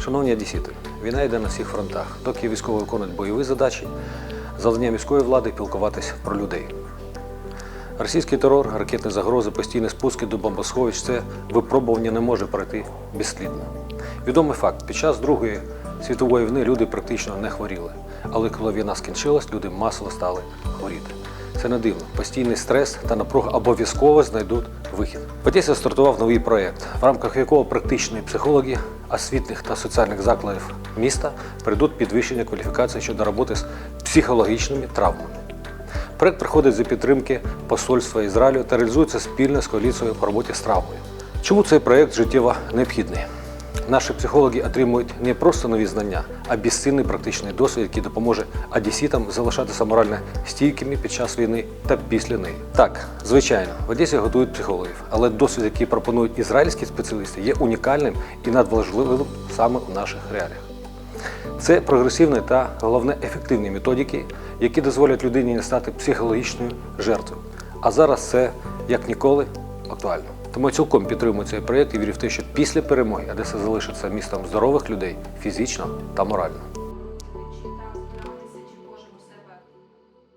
Шановні одесіти, війна йде на всіх фронтах. Доки військові виконують бойові задачі, завдання міської влади пілкуватися про людей. Російський терор, ракетні загрози, постійні спуски до бомбосховищ це випробування не може пройти безслідно. Відомий факт: під час Другої світової війни люди практично не хворіли. Але коли війна скінчилась, люди масово стали хворіти. Це не дивно. Постійний стрес та напруга обов'язково знайдуть вихід. В Одесі стартував новий проєкт, в рамках якого практичні психологи освітніх та соціальних закладів міста прийдуть підвищення кваліфікації щодо роботи з психологічними травмами. Проект приходить за підтримки посольства Ізраїлю та реалізується спільно з коаліцією по роботі з травмою. Чому цей проект життєво необхідний? Наші психологи отримують не просто нові знання, а безцінний практичний досвід, який допоможе одеситам залишатися морально стійкими під час війни та після неї. Так, звичайно, в Одесі готують психологів, але досвід, який пропонують ізраїльські спеціалісти, є унікальним і надважливим саме у наших реаліях. Це прогресивні та головне ефективні методики, які дозволять людині не стати психологічною жертвою. А зараз це як ніколи актуально. Тому я цілком підтримую цей проєкт і вірю в те, що після перемоги Одеса залишиться містом здорових людей фізично та морально.